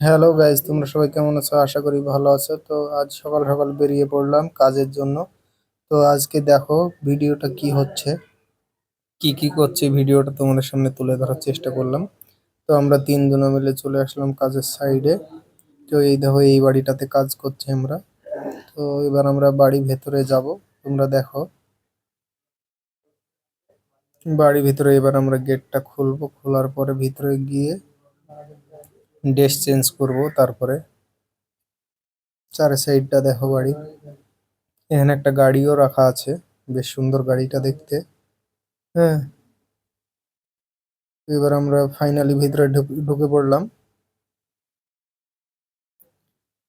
Hello guys তোমরা সবাই কেমন আছো? আশা করি ভালো আছো। তো আজ সকাল সকাল বেরিয়ে পড়লাম কাজের জন্য। তো আজকে দেখো ভিডিওটা কি হচ্ছে। কি কি করছে ভিডিওটা তোমাদের সামনে তুলে ধরার চেষ্টা করলাম। তো আমরা তিনজনে মিলে চলে আসলাম কাজের সাইডে তো এই দেখো এই বাড়িটাতে কাজ করছি আমরা। তো এবার আমরা বাড়ি ভেতরে যাব। তোমরা দেখো। বাড়ি ভিতরে এবার আমরা গেটটা খুলবো। খোলার পরে ভিতরে গিয়ে ড্রেস চেঞ্জ করব তারপরে। চার সাইডটা দেখো বাড়ি। এখানে একটা গাড়িও রাখা আছে, বেশ সুন্দর গাড়িটা দেখতে। হ্যাঁ। এবার আমরা ফাইনালি ভিতরে ঢুক- পড়লাম।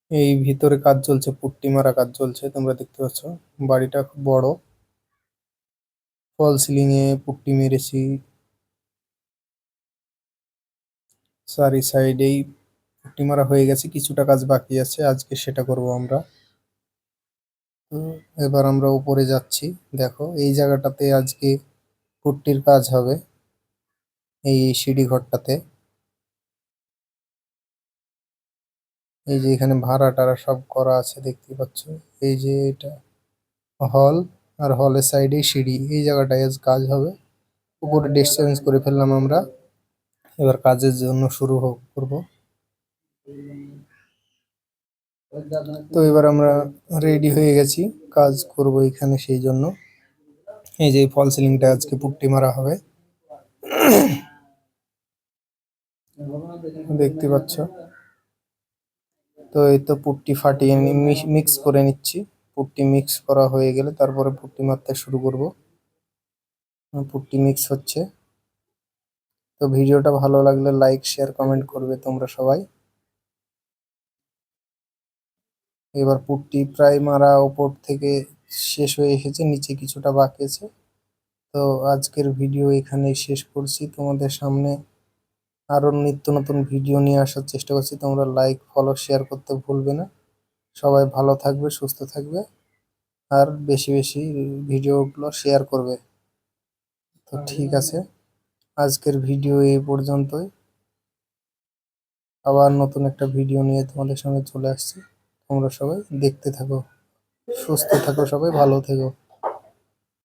এই ভিতরে কাজ চলছে, পুট্টি মারা কাজ চলছে, তোমরা দেখতে পাচ্ছ। বাড়িটা খুব বড়। ফল সিলিং এ পুট্টি মেরেছি চারি সাইডেই পুট্টি মারা হয়ে গেছে, কিছুটা কাজ বাকি আছে, আজকে সেটা করব আমরা। তো এবার আমরা উপরে যাচ্ছি, দেখো, এই জায়গাটাতে আজকে পুট্টির কাজ হবে, এই সিঁড়ি ঘরটাতে। এই যে এখানে ভাড়া টাড়া সব করা আছে দেখতে পাচ্ছ। এই যে এটা হল, আর হলের সাইডে সিঁড়ি, এই জায়গাটায় আজ কাজ হবে। উপরে চেঞ্জ করে ফেললাম আমরা। এবার কাজের জন্য শুরু হোক, করব। তো এবার আমরা রেডি হয়ে গেছি, কাজ করব এখানে সেই জন্য। এই যে ফল সিলিংটা আজকে পুট্টি মারা হবে। দেখতে পাচ্ছ? তো এই তো পুট্টি ফাটিয়ে মিক্স করে নিচ্ছি। পুট্টি মিক্স করা হয়ে গেলে তারপরে পুট্টি মারতে শুরু করব। পুট্টি মিক্স হচ্ছে। তো ভিডিওটা ভালো লাগলে লাইক শেয়ার কমেন্ট করবে তোমরা সবাই। এবার পুটটি প্রায় মারা ওপর থেকে শেষ হয়ে এসেছে নিচে কিছুটা বাকি আছে। তো আজকের ভিডিও এখানেই শেষ করছি। তোমাদের সামনে আরও নিত্য নতুন ভিডিও নিয়ে আসার চেষ্টা করছি। তোমরা লাইক ফলো শেয়ার করতে ভুলবে না। সবাই ভালো থাকবে সুস্থ থাকবে। আর বেশি বেশি ভিডিওগুলো শেয়ার করবে। তো ঠিক আছে। আজকের ভিডিও এই পর্যন্তই। আবার নতুন একটা ভিডিও নিয়ে তোমাদের সঙ্গে চলে আসছি। তোমরা সবাই দেখতে থাকো, সুস্থ থাকো সবাই, ভালো থেকো।